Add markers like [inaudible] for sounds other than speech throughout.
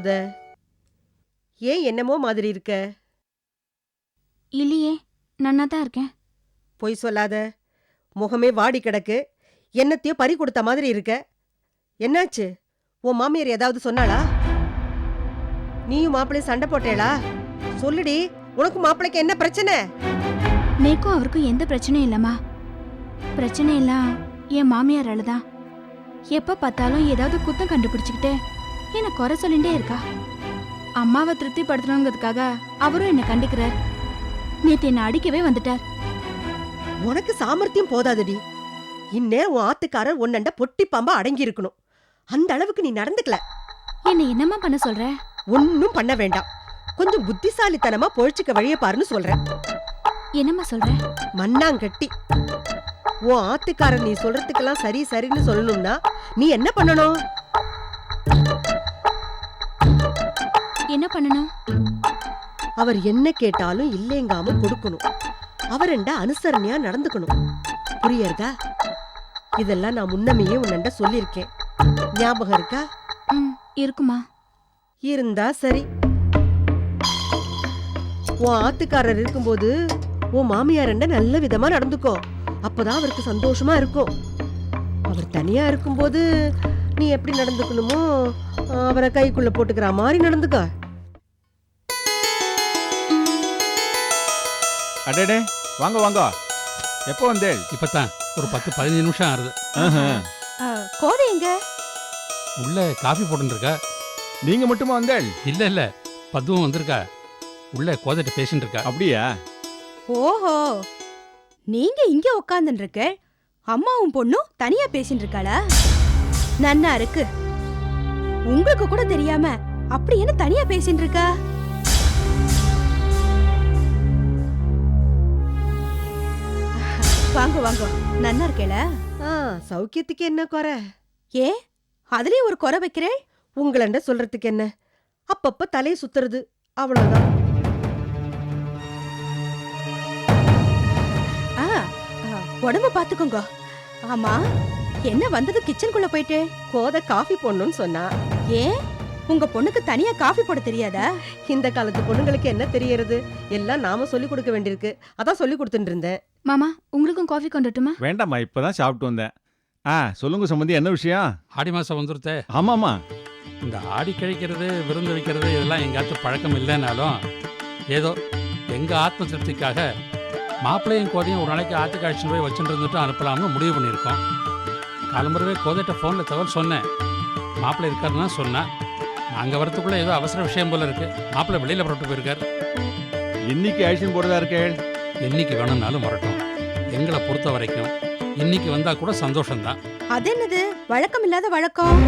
கோத ஏன் என்னமோ மாதிரி இருக்க? இல்லையே நன்னா தான் இருக்கேன். பொய் சொல்லாத. முகமே வாடி கிடக்கு. என்னத்தையோ பறி கொடுத்த மாதிரி இருக்க. என்னாச்சு? உன் மாமியார் ஏதாவது சொன்னாளா? நீயும் மாப்பிள்ளையும் சண்டை போட்டேளா? சொல்லுடி உனக்கு மாப்பிள்ளைக்கு என்ன பிரச்சனை? நேக்கும் அவருக்கும் எந்த பிரச்சனையும் இல்லம்மா. பிரச்சனை எல்லாம் என் மாமியாரால தான். எப்ப பார்த்தாலும் ஏதாவது குத்தம் கண்டுபிடிச்சுக்கிட்டு என்னை குறை சொல்லிட்டே இருக்கா? அம்மாவை திருப்திப்படுத்தணுங்கிறதுக்காக அவரும் என்னை கண்டிக்கிறார். நேத்து என்னை அடிக்கவே வந்துட்டார். உனக்கு சாமர்த்தியம் போதாதடி. இந்நேரம் உன் ஆத்துக்காரர் உன்னண்ட பொட்டி பாம்பா அடங்கி இருக்கணும் அந்த அளவுக்கு நீ நடந்துக்கல. என்னை என்னம்மா பண்ண சொல்ற? ஒன்னும் பண்ண வேண்டாம். கொஞ்சம் புத்திசாலித்தனமா பொழிச்சுக்க வழிய பாருன்னு சொல்றேன். என்னம்மா சொல்ற? மண்ணாங்கட்டி. உன் ஆத்துக்காரர் நீ சொல்றதுக்கெல்லாம் சரி சரின்னு சொல்லணும்னா நீ என்ன பண்ணணும்? என்ன பண்ணணும்? அவர் என்ன கேட்டாலும் இல்லைங்காம கொடுக்கணும். அவரண்ட அனுசரணையா நடந்துக்கணும். புரியறதா இதெல்லாம் நான் முன்னமையே உன்னண்ட சொல்லியிருக்கேன். ஞாபகம் இருக்கா? ம் இருக்குமா? இருந்தா சரி. உன் ஆத்துக்காரர் இருக்கும்போது உன் மாமியாரண்ட நல்ல விதமா நடந்துக்கோ. அப்பதான் அவருக்கு சந்தோஷமா இருக்கும். அவர் தனியா இருக்கும்போது நீ எப்படி நடந்துக்கணுமோ அவரை கைக்குள்ள போட்டுக்கிற மாதிரி நடந்துக்க. அடடே வாங்க வாங்க. எப்போ வந்தேள்? இப்பதான் ஒரு பத்து பதினஞ்சு நிமிஷம் ஆறுது. கோதை எங்க? உள்ள காஃபி போட்டுருக்கா நீங்க மட்டுமா வந்தேள்? இல்ல இல்ல. பத்துவும் வந்திருக்கா. உள்ள கோதைட்ட பேசிட்டு இருக்கா அப்படியா? ஓஹோ. நீங்க இங்க உட்காந்துட்டு இருக்க அம்மாவும் பொண்ணும் தனியா பேசிட்டு இருக்காளா நன்னா இருக்கு உங்களுக்கு கூட தெரியாம அப்படி என்ன தனியா பேசிட்டு இருக்கா வாங்க வாங்க. நன்னா இருக்கேல? ஆ, சௌக்கியத்துக்கு என்ன குறை? ஏ அதுலயும் ஒரு குறை வைக்கிறேன்? உங்களண்ட சொல்றதுக்கு என்ன? அப்பப்ப தலையை சுத்துறது அவ்வளவுதான். ஆ ஆ, உடம்ப பாத்துக்கோங்க. ஆமா என்ன வந்தது கிச்சனுக்குள்ள போயிட்டு? கோதை காஃபி போடணும்னு சொன்னா. ஏன் உங்க பொண்ணுக்கு தனியா காஃபி போட தெரியாதா? இந்த காலத்து பொண்ணுங்களுக்கு என்ன தெரியறது? எல்லாம் நாம சொல்லி கொடுக்க வேண்டியிருக்கு. அதான் சொல்லி கொடுத்துட்டு இருந்தேன். மாமா உங்களுக்கும் காஃபி கொண்டுட்டுமா? வேண்டாம்மா இப்பதான் சாப்பிட்டு வந்தேன். ஆ சொல்லுங்க சம்பந்தி என்ன விஷயம்? ஆடி மாசம் வந்துருத்தே. ஆமாமா இந்த ஆடி கழிக்கிறது விருந்து வைக்கிறது இதெல்லாம் எங்காத்து பழக்கம் இல்லைனாலும் ஏதோ எங்க ஆத்ம திருப்திக்காக மாப்பிள்ளையும் கோதையும் ஒரு நாளைக்கு ஆத்து காய்ச்சி போய் வச்சுட்டு இருந்துட்டு அனுப்பலாம்னு முடிவு பண்ணியிருக்கோம். காலம்பரவே கோதைட்ட ஃபோனில் தகவல் சொன்னேன். மாப்பிள்ளை இருக்காருன்னா சொன்னா நாங்கள் வரத்துக்குள்ள ஏதோ அவசர விஷயம் போல இருக்கு. மாப்பிள்ளை வெளியில் புறப்பட்டு போயிருக்கார். இன்னைக்கு ஆக்ஷன் போடுறதா இருக்கேள் என்னைக்கு வேணும்னாலும் வரட்டும். எங்களை பொறுத்த வரைக்கும் இன்னைக்கு வந்தா கூட சந்தோஷம்தான். அது என்னது வழக்கம். இல்லாத வழக்கம்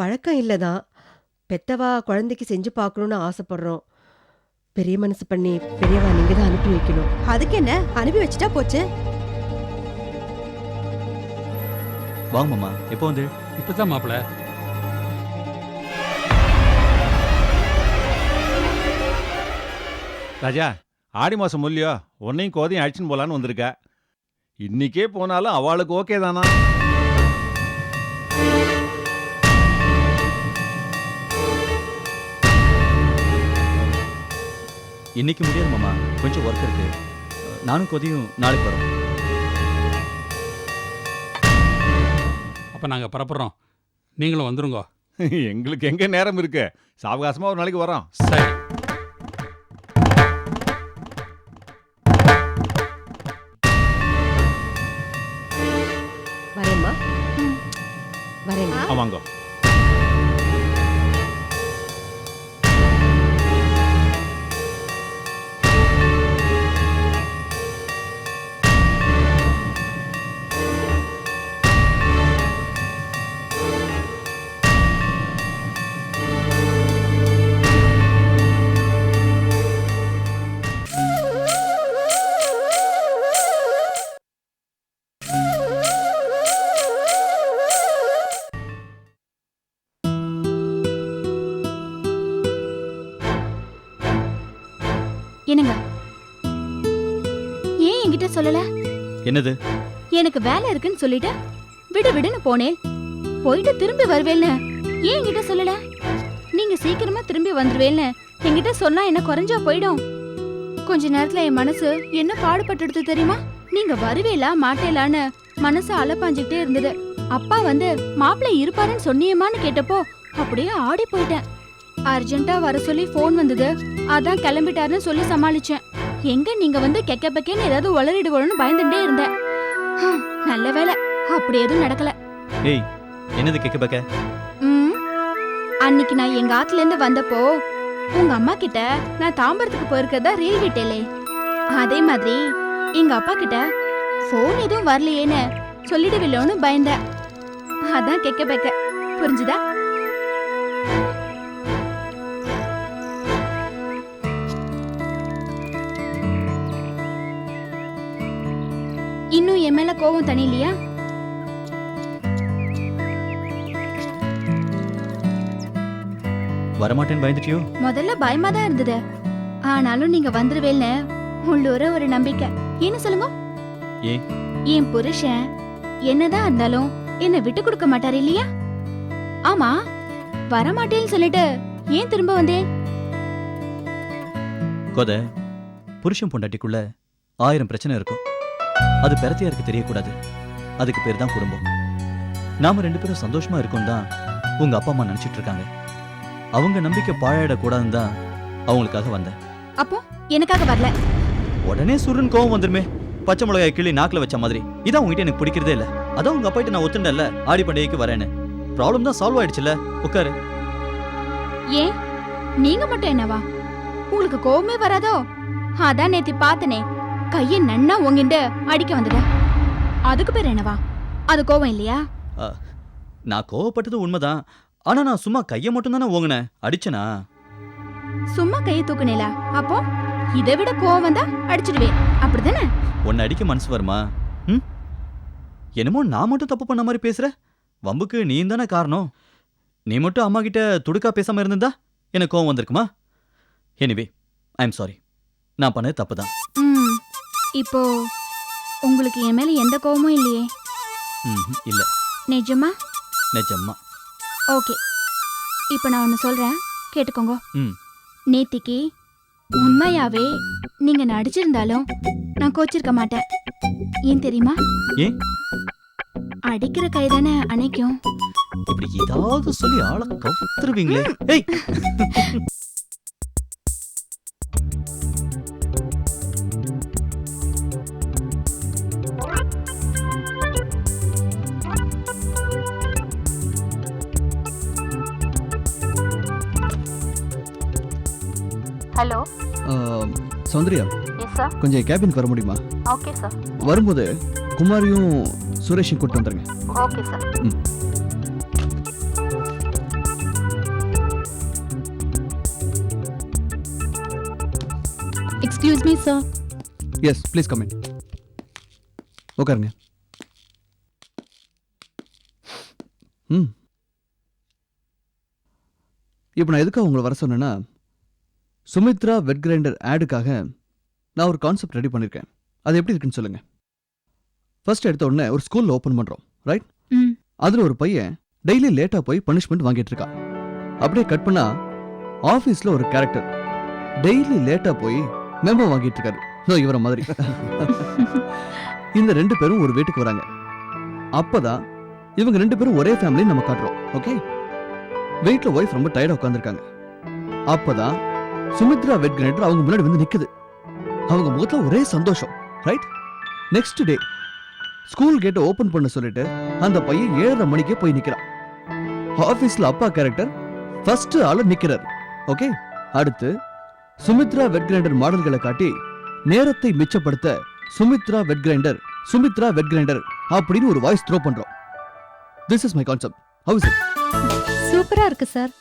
வழக்கம் இல்லதான். பெத்தவா குழந்தைக்கு செஞ்சு பார்க்கணும்னு ஆசைப்படுறோம். பெரிய மனசு பண்ணி பெரியவா நீங்க தான் அனுப்பி வைக்கணும். அதுக்கு என்ன? அனுப்பி வச்சுட்டா போச்சு. வாங்க மாமா. எப்போ வந்து? இப்பதான் மாப்பிள்ளை ராஜா ஆடி மாசம் முல்லையோ உன்னையும் கோதையும் அழிச்சுன்னு போலான்னு வந்திருக்கா. இன்னைக்கே போனாலும் அவளுக்கு ஓகே தானா? இன்னைக்கு முடியாது மாமா. கொஞ்சம் ஒர்க் இருக்கு. நானும் கொதியும் நாளைக்கு வரோம். அப்போ நாங்கள் புறப்படுறோம். நீங்களும் வந்துருங்க. [laughs] எங்களுக்கு எங்க நேரம் இருக்கு? சாவகாசமா ஒரு நாளைக்கு வரோம். சரி. வரேம்மா. வரேங்க ஆமாங்க. என்னங்க? சொல்லல? என்னது? எனக்கு வேலை இருக்குன்னு சொல்லிட்டு விடு விடுன்னு போனேன். போயிட்டு திரும்பி வருவேன்னு ஏன் என்கிட்ட சொல்லல? நீங்க சீக்கிரமா திரும்பி வந்துருவேன்னு என்கிட்ட சொன்னா என்ன குறைஞ்சா போயிடும். கொஞ்ச நேரத்துல என் மனசு என்ன பாடுபட்டுடுது தெரியுமா? நீங்க வருவேலா மாட்டேலான்னு மனசு அலப்பாஞ்சுக்கிட்டே இருந்தது. அப்பா வந்து மாப்பிள்ளை இருப்பாருன்னு சொன்னியேமான்னு கேட்டப்போ அப்படியே ஆடி போயிட்டேன். அர்ஜென்ட்டா வர சொல்லி ஃபோன் வந்தது. அதான் கிளம்பிட்டாருன்னு சொல்லி சமாளிச்சேன். எங்க நீங்க வந்து கெக்க பெக்கேன்னு ஏதாவது உளறிடுவோன்னு பயந்துட்டே இருந்தேன். நல்ல வேலை அப்படி எதுவும் நடக்கல. ஏய் என்னது கேட்க பக்க? ம், அன்னைக்கு நான் எங்க ஆத்துல இருந்து வந்தப்போ உங்க அம்மா கிட்ட நான் தாம்பரத்துக்கு போயிருக்கதா ரீல் விட்டேலே அதே மாதிரி எங்க அப்பா கிட்ட ஃபோன் எதுவும் வரலையேன்னு சொல்லிடுவில்லோன்னு பயந்தேன். அதான் கெக்க பெக்க. புரிஞ்சுதா? இன்னும் என் மேல கோவம் தனியிலையா வரமாட்டேன்னு பயந்துட்டியோ? முதல்ல பயமா தான் இருந்தது. ஆனாலும் நீங்க வந்துருவேல்னு உள்ளூர ஒரு நம்பிக்கை. என்ன சொல்லுங்க. ஏன்? என் புருஷன் என்னதான் இருந்தாலும் என்ன விட்டு கொடுக்க மாட்டாரு இல்லையா? ஆமா வரமாட்டேன்னு சொல்லிட்டு ஏன் திரும்ப வந்தேன்? கொத புருஷன் பொண்டாட்டிக்குள்ள ஆயிரம் பிரச்சனை இருக்கும். அது பெறத்தையாருக்கு தெரியக்கூடாது. அதுக்கு பேர் தான் குடும்பம். நாம ரெண்டு பேரும் சந்தோஷமா இருக்கோம் தான் உங்க அப்பா அம்மா நினைச்சிட்டு இருக்காங்க அவங்க நம்பிக்கை பாழாயிடக்கூடாதுன்னு தான் அவங்களுக்காக வந்தேன். அப்போ எனக்காக வரல. உடனே சுருன்னு கோவம் வந்துருமே. பச்சை மிளகாய் கிள்ளி நாக்குல வச்ச மாதிரி. இதான் உங்ககிட்ட எனக்கு பிடிக்கிறதே இல்ல. அதான் உங்க அப்பாட்ட நான் ஒத்துண்டல ஆடி பண்டிகைக்கு வரேன்னு. ப்ராப்ளம் தான் சால்வ் ஆயிடுச்சுல. உட்காரு. ஏன்? நீங்க மட்டும் என்னவா? உங்களுக்கு கோவமே வராதோ? அதான் நேத்தி பார்த்தனே. கைய நன்னா உங்கிண்டு அடிக்க வந்தது. அதுக்கு பேர் என்னவா? அது கோவம் இல்லையா? நான் கோவப்பட்டது உண்மைதான். ஆனா நான் சும்மா கையை மட்டும் தானே ஓங்கினேன். அடிச்சனா? சும்மா கையை தூக்குனேலா? அப்போ இதை விட கோவம் வந்தா அடிச்சிடுவேன். அப்படிதானே உன்னை அடிக்க மனசு வருமா? ம்? என்னமோ நான் மட்டும் தப்பு பண்ண மாதிரி பேசுற? வம்புக்கு நீ தானே காரணம். நீ மட்டும் அம்மா கிட்ட துடுக்கா பேசாம இருந்திருந்தா எனக்கு கோவம் வந்திருக்குமா? எனிவே ஐ எம் சாரி நான் பண்ணது தப்பு தான் இப்போ உங்களுக்கு என் மேல எந்த கோவமும் இல்லையே? இல்ல. நிஜமா? நிஜம்மா. ஓகே. இப்போ நான் ஒன்று சொல்றேன். கேட்டுக்கோங்க. நேத்திக்கு உண்மையாவே நீங்க நடிச்சிருந்தாலும் நான் கோச்சிருக்க மாட்டேன். ஏன் தெரியுமா? அடிக்கிற கை தானே அணைக்கும். இப்படி ஏதாவது சொல்லி ஆள கவுத்துருவீங்களே. [laughs] ஹலோ. சௌந்தர்யா கொஞ்சம் கேபினுக்கு வர முடியுமா? ஓகே சார் வரும்போது குமாரியும் சுரேஷையும் கூட்டு வந்துருங்க. Okay sir excuse me sir yes please come in உட்காருங்க. ம். இப்போ நான் எதுக்காக உங்களை வர சொன்னேன்னா சுமித்ரா வெட் கிரைண்டர் ஆடுக்காக நான் ஒரு கான்செப்ட் ரெடி பண்ணியிருக்கேன் அது எப்படி இருக்குன்னு சொல்லுங்க. ஃபர்ஸ்ட் எடுத்த உடனே ஒரு ஸ்கூலில் ஓப்பன் பண்ணுறோம் ரைட் அதில் ஒரு பையன் டெய்லி லேட்டாக போய் பனிஷ்மெண்ட் வாங்கிட்டு இருக்கான். அப்படியே கட் பண்ணா ஆஃபீஸில் ஒரு கேரக்டர் டெய்லி லேட்டாக போய் மெமோ வாங்கிட்டு இருக்காரு. நோ இவர மாதிரி. [laughs] இந்த ரெண்டு பேரும் ஒரு வீட்டுக்கு வராங்க. அப்பதான் இவங்க ரெண்டு பேரும் ஒரே ஃபேமிலி நம்ம காட்டுறோம். ஓகே வீட்ல ஒய்ஃப் ரொம்ப டயர்டா உட்காந்துருக்காங்க அப்பதான் சுமித்ரா வெட் கிரைண்டர் அவங்க முன்னாடி வந்து நிக்குது. அவங்க முகத்துல ஒரே சந்தோஷம் ரைட் நெக்ஸ்ட் டே ஸ்கூல் கேட்டை ஓபன் பண்ண சொல்லிட்டு அந்த பையன் ஏழரை மணிக்கே போய் நிக்கிறான். ஆபீஸ்ல அப்பா கேரக்டர் ஃபர்ஸ்ட் ஆளு நிக்கிறார் ஓகே அடுத்து சுமித்ரா வெட் கிரைண்டர் மாடல்களை காட்டி நேரத்தை மிச்சப்படுத்த Sumithra wet grinder Sumithra wet grinder அப்படின்னு ஒரு வாய்ஸ் த்ரோ பண்றோம். This is my concept house சூப்பரா இருக்கு சார்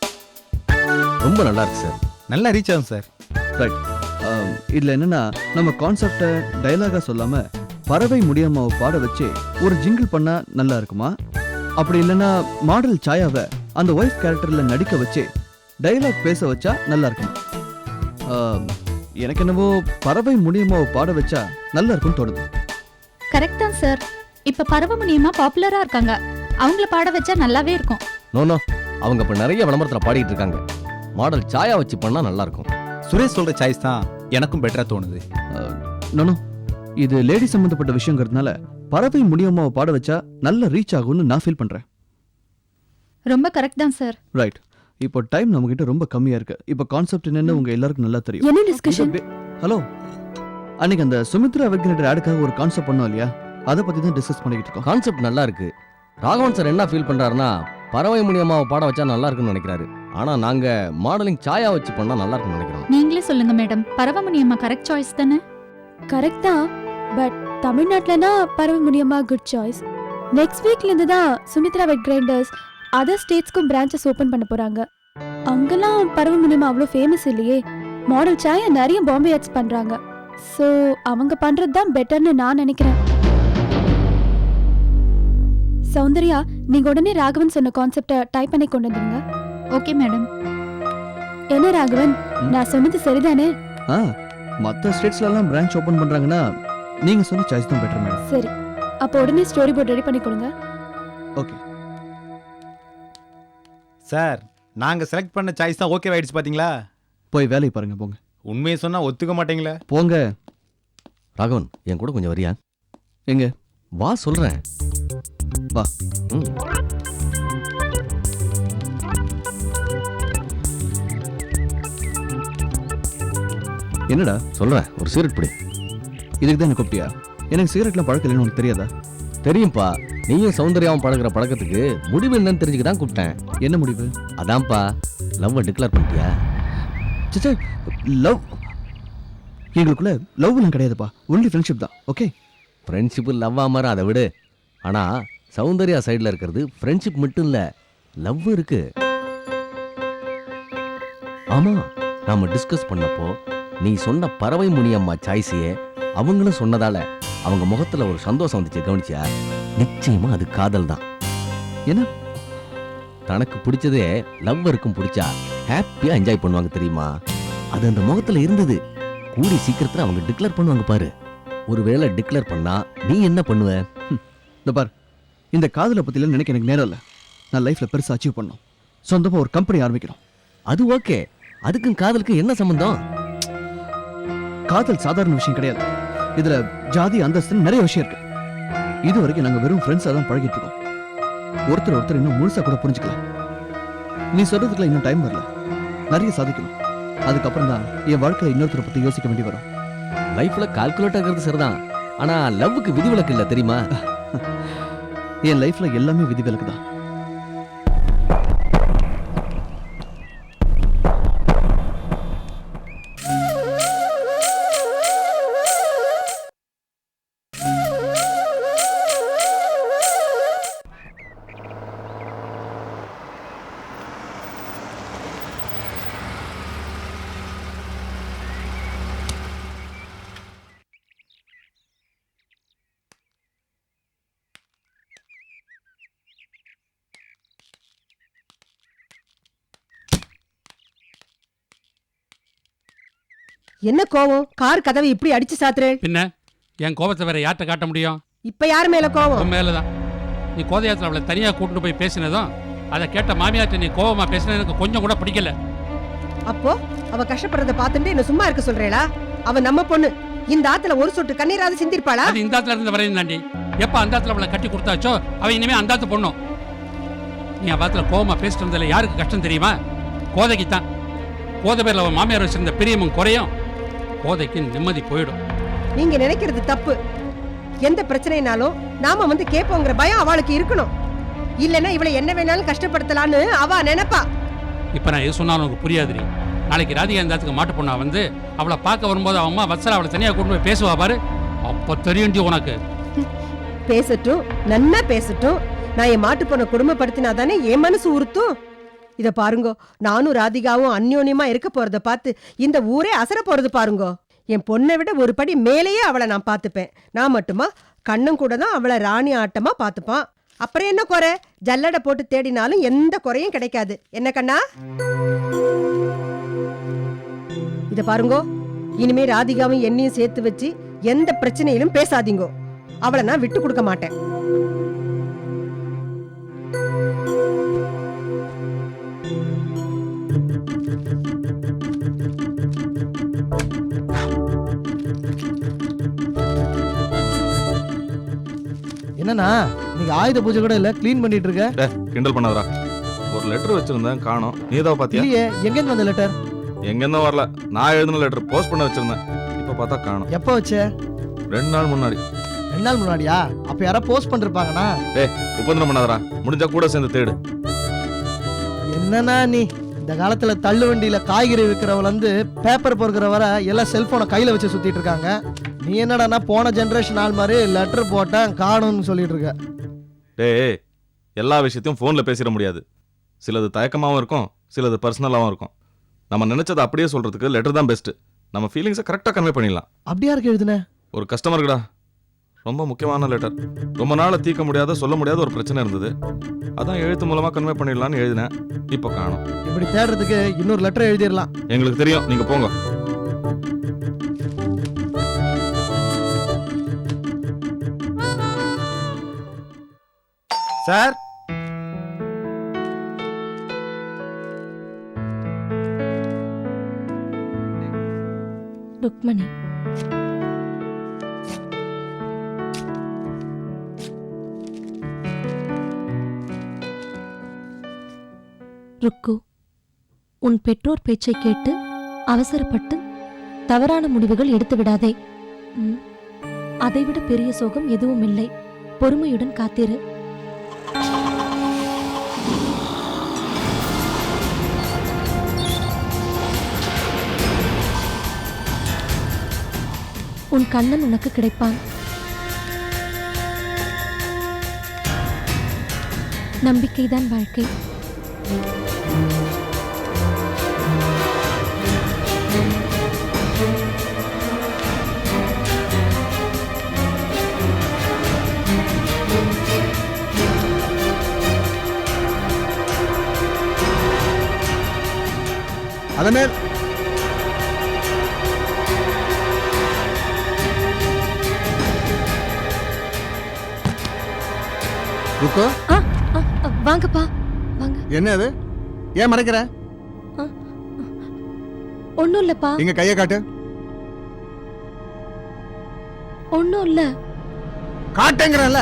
ரொம்ப நல்லா இருக்கு சார் நல்லா ரீச் ஆகும் சார் இதுல என்னன்னா நம்ம கான்செப்டை டயலாகா சொல்லாம பறவை முடியாமாவை பாட வச்சு ஒரு ஜிங்கிள் பண்ணா நல்லா இருக்குமா? அப்படி இல்லைன்னா மாடல் சாயாவை அந்த ஒய்ஃப் கேரக்டர்ல நடிக்க வச்சு டயலாக் பேச வச்சா நல்லா இருக்குமா? ஆம், எனக்கு என்னவோ பறவை முடியாமாவை பாட வச்சா நல்லா இருக்கும்னு தோணுது. கரெக்ட் தான் சார் இப்ப பரவமுனியமா பாப்புலரா இருக்காங்க. அவங்கள பாட வச்சா நல்லாவே இருக்கும். நோ நோ அவங்க இப்ப நிறைய விளம்பரத்துல பாடிட்டு இருக்காங்க. மாடல் சாயா வச்சு பண்ணா நல்லா இருக்கும் சுரேஷ் சொல்ற சாய்ஸ் தான் எனக்கும் பெட்டரா தோணுது. நானும் இது லேடி சம்பந்தப்பட்ட விஷயங்கிறதுனால பறவை முடியம்மாவை பாட வச்சா நல்ல ரீச் ஆகும்னு நான் ஃபீல் பண்றேன். ரொம்ப கரெக்ட் தான் சார் ரைட் இப்போ டைம் நம்ம கிட்ட ரொம்ப கம்மியா இருக்கு. இப்போ கான்செப்ட் என்னன்னு உங்க எல்லாருக்கும் நல்லா தெரியும். என்ன டிஸ்கஷன் ஹலோ அன்னைக்கு அந்த சுமித்ரா வெக்னேட்டர் ஆடுக்காக ஒரு கான்செப்ட் பண்ணோம் இல்லையா? அதை பத்தி தான் டிஸ்கஸ் பண்ணிக்கிட்டு இருக்கோம். கான்செப்ட் நல்லா இருக்கு. ராகவன் சார் என்ன ஃபீல் பண்றாருன்னா பறவை மூலியமாவை பாட வச்சா நல்லா இருக்கும்னு நினைக்கிறாரு. ஆனா நாங்க மாடலிங் சாயா வச்சு பண்ணா நல்லா இருக்கும்னு நினைக்கிறோம். நீங்களே சொல்லுங்க மேடம். பரவமுனியம்மா கரெக்ட் சாய்ஸ் தானே? கரெக்ட் தான். பட் தமிழ்நாட்டிலனா பரவ முடியுமா குட் சாய்ஸ் நெக்ஸ்ட் வீக்ல இருந்து தான் சுமித்ரா வெட் கிரைண்டர்ஸ் அதர் ஸ்டேட்ஸ்க்கும் பிரான்ச்சஸ் ஓபன் பண்ண போறாங்க. அங்கெல்லாம் பரவ முடியுமா அவ்வளோ ஃபேமஸ் இல்லையே. மாடல் சாயா நிறைய பாம்பே ஆட்ஸ் பண்றாங்க. ஸோ அவங்க பண்றது தான் பெட்டர்னு நான் நினைக்கிறேன். சௌந்தர்யா நீங்க உடனே ராகவன் சொன்ன கான்செப்டை டைப் பண்ணி கொண்டு வந்துருங்க ஓகே மேடம். என்ன ராகவன்? நான் சொன்னது சரிதானே? ஆ மற்ற ஸ்டேட்ஸ்ல எல்லாம் பிரான்ச் ஓபன் பண்றாங்கன்னா நீங்க சொன்ன சாய்ஸ் தான் பெட்டர் மேடம். சரி அப்போ உடனே ஸ்டோரி போர்ட் ரெடி பண்ணி கொடுங்க ஓகே. சார் நாங்க செலக்ட் பண்ண சாய்ஸ் தான் ஓகே ஆயிடுச்சு பாத்தீங்களா? போய் வேலையை பாருங்க போங்க. உண்மையை சொன்னா ஒத்துக்க மாட்டீங்களே? போங்க. ராகவன் என் கூட கொஞ்சம் வரியா? எங்க? வா சொல்றேன். வா. ம். என்னடா? சொல்றேன் ஒரு சீரட் பிடி. இதுக்கு தான் என்ன கூப்பிட்டியா எனக்கு சிகரெட்லாம் பழக்கம் இல்லைன்னு உனக்கு தெரியாதா? தெரியும்பா நீயும் சௌந்தர்யாவும் பழகுற பழக்கத்துக்கு முடிவு என்னன்னு தெரிஞ்சுக்க தான் கூப்பிட்டேன். என்ன முடிவு? அதான்ப்பா லவ்வை டிக்ளேர் பண்ணிட்டியா? லவ் எங்களுக்குள்ள லவ்லாம் கிடையாதுப்பா. ஒன்லி ஃப்ரெண்ட்ஷிப் தான் ஓகே ஃப்ரெண்ட்ஷிப்பு லவ்வாக மாதிரி அதை விடு. ஆனா சௌந்தர்யா சைடில் இருக்கிறது ஃப்ரெண்ட்ஷிப் மட்டும் இல்ல லவ் இருக்கு. ஆமாம் நாம டிஸ்கஸ் பண்ணப்போ நீ சொன்ன பறவை முனியம்மா சாய்ஸையே அவங்களும் சொன்னதால அவங்க முகத்துல ஒரு சந்தோஷம் வந்துச்சு கவனிச்சியா? நிச்சயமா அது காதல் தான் என்ன? தனக்கு பிடிச்சதே லவ் இருக்கும் பிடிச்சா ஹாப்பியா என்ஜாய் பண்ணுவாங்க தெரியுமா? அது அந்த முகத்துல இருந்தது. கூடி சீக்கிரத்துல அவங்க டிக்ளேர் பண்ணுவாங்க பாரு. ஒருவேளை டிக்ளேர் பண்ணா நீ என்ன பண்ணுவ? இந்த பார் இந்த காதலை பற்றிலாம் நினைக்க எனக்கு நேரம் இல்லை. நான் லைஃப்பில் பெருசாக அச்சீவ் பண்ணணும். சொந்தமாக ஒரு கம்பெனி ஆரம்பிக்கணும். அது ஓகே அதுக்கும் காதலுக்கும் என்ன சம்பந்தம்? காதல் சாதாரண விஷயம் கிடையாது. இதுல ஜாதி அந்தஸ்துன்னு நிறைய விஷயம் இருக்கு. இது வரைக்கும் நாங்க வெறும் ஃப்ரெண்ட்ஸாக தான் பழகிட்டு இருக்கோம். ஒருத்தர் ஒருத்தர் இன்னும் முழுசா கூட புரிஞ்சுக்கல நீ சொல்றதுக்குலாம் இன்னும் டைம் வரல. நிறைய சாதிக்கணும். அதுக்கப்புறம் தான் என் வாழ்க்கையில இன்னொருத்தரை பத்தி யோசிக்க வேண்டி வரும். லைஃப்ல கால்குலேட் ஆகிறது சரிதான். ஆனா லவ்வுக்கு விதிவிலக்கு இல்ல தெரியுமா? [laughs] என் லைஃப்ல எல்லாமே விதிவிலக்கு தான் என்ன கோவம்? கார் கதவை இப்படி அடிச்சு சாத்துறேன் பின்ன என் கோபத்தை வேற யார்கிட்ட காட்ட முடியும்? இப்ப யார் மேல கோவம்? மேலதான். நீ கோதையாத்துல அவளை தனியா கூட்டிட்டு போய் பேசினதும் அதை கேட்ட மாமியார்ட்ட நீ கோவமா பேசினது எனக்கு கொஞ்சம் கூட பிடிக்கல. அப்போ அவ கஷ்டப்படுறத பார்த்துட்டு என்ன சும்மா இருக்க சொல்றேளா? அவ நம்ம பொண்ணு. இந்த ஆத்துல ஒரு சொட்டு கண்ணீராவது சிந்திருப்பாளா? அது இந்த ஆத்துல இருந்து வரையும் தாண்டி. எப்ப அந்த ஆத்துல அவளை கட்டி கொடுத்தாச்சோ அவ இனிமே அந்த ஆத்து பொண்ணும். நீ அவத்துல கோவமா பேசிட்டு இருந்ததுல யாருக்கு கஷ்டம் தெரியுமா? கோதைக்கு தான் கோதை பேர்ல அவன் மாமியார் வச்சிருந்த பிரியமும் குறையும். கோதைக்கு நிம்மதி போயிடும். நீங்க நினைக்கிறது தப்பு. எந்த பிரச்சனைனாலும் நாம வந்து கேட்போங்கிற பயம் அவளுக்கு இருக்கணும். இல்லைன்னா இவளை என்ன வேணாலும் கஷ்டப்படுத்தலான்னு அவ நினைப்பா. இப்ப நான் எது சொன்னாலும் உனக்கு புரியாதுரி நாளைக்கு ராதிகா இந்த மாட்டு பொண்ணா வந்து அவளை பார்க்க வரும்போது அவன் அம்மா வத்சலா அவளை தனியா கூட்டு போய் பேசுவா பாரு. அப்ப தெரியும்டி உனக்கு. பேசட்டும் நன்னா பேசட்டும். நான் என் மாட்டு பொண்ணை குடும்பப்படுத்தினா தானே என் மனசு உறுத்தும்? இத பாருங்கோ. நானும் ராதிகாவும் அந்யோன்யமா இருக்க போறத பார்த்து இந்த ஊரே அசர போறது பாருங்கோ. என் பொண்ணை விட ஒரு படி மேலேயே அவளை நான் பார்த்துப்பேன். நான் மட்டுமா? கண்ணும் கூட தான் அவளை ராணி ஆட்டமா பார்த்துப்பான். அப்புறம் என்ன குறை? ஜல்லடை போட்டு தேடினாலும் எந்த குறையும் கிடைக்காது. என்ன கண்ணா? இத பாருங்கோ. இனிமே ராதிகாவும் என்னையும் சேர்த்து வச்சு எந்த பிரச்சனையிலும் பேசாதீங்கோ. அவளை நான் விட்டு கொடுக்க மாட்டேன். என்னண்ணா? நீங்க ஆயுத பூஜை கூட இல்ல க்ளீன் பண்ணிட்டு இருக்க? கிண்டல் பண்ணாதடா. ஒரு லெட்டர் வச்சிருந்தேன் காணோம். நீ ஏதாவது பாத்தியா? இல்லையே எங்கேருந்து வந்த லெட்டர் எங்கேருந்தும் வரல. நான் எழுதின லெட்டர் போஸ்ட் பண்ண வச்சிருந்தேன். இப்ப பார்த்தா காணோம். எப்போ வச்ச? ரெண்டு நாள் முன்னாடி. ரெண்டு நாள் முன்னாடியா? அப்ப யாரோ போஸ்ட் பண்ணிருப்பாங்கண்ணா. உபந்திரம் பண்ணாதடா. முடிஞ்சா கூட சேர்ந்து தேடு. என்னண்ணா நீ? இந்த காலத்துல தள்ளு வண்டியில காய்கறி விற்கிறவங்க வந்து பேப்பர் பொறுக்கிற வர எல்லாம் செல்போனை கையில வச்சு சுத்திட்டு இருக்காங்க. நீ என்னடான்னா போன ஜெனரேஷன் ஆள் மாதிரி லெட்டர் போட்டேன் காணும்னு சொல்லிட்டு இருக்க. டேய் எல்லா விஷயத்தையும் ஃபோனில் பேசிட முடியாது. சிலது தயக்கமாகவும் இருக்கும் சிலது பர்சனலாகவும் இருக்கும். நம்ம நினைச்சதை அப்படியே சொல்றதுக்கு லெட்டர் தான் பெஸ்ட் நம்ம ஃபீலிங்ஸை கரெக்டாக கன்வே பண்ணிடலாம். அப்படியா இருக்கு எழுதுன? ஒரு கஸ்டமருக்குடா ரொம்ப முக்கியமான லெட்டர் ரொம்ப நாள தீர்க்க முடியாத சொல்ல முடியாத ஒரு பிரச்சனை இருந்தது. அதான் எழுத்து மூலமா கன்வே பண்ணிடலாம்னு எழுதினேன். இப்போ காணும். இப்படி தேடுறதுக்கு இன்னொரு லெட்டர் எழுதிடலாம். எங்களுக்கு தெரியும். நீங்க போங்க. சார்? ருக்மணி ருக்கு உன் பெற்றோர் பேச்சை கேட்டு அவசரப்பட்டு தவறான முடிவுகள் எடுத்து விடாதே. அதைவிட பெரிய சோகம் எதுவும் இல்லை பொறுமையுடன் காத்திரு. உன் கண்ணன் உனக்கு கிடைப்பான். நம்பிக்கைதான் வாழ்க்கை. அதமே ருக்கோ? வாங்கப்பா வாங்க. என்ன அது? ஏன் மறைக்கிற? ஒன்றும் இல்லப்பா இங்க கையை காட்டு. ஒன்றும் இல்லை காட்டுங்கிறல்ல.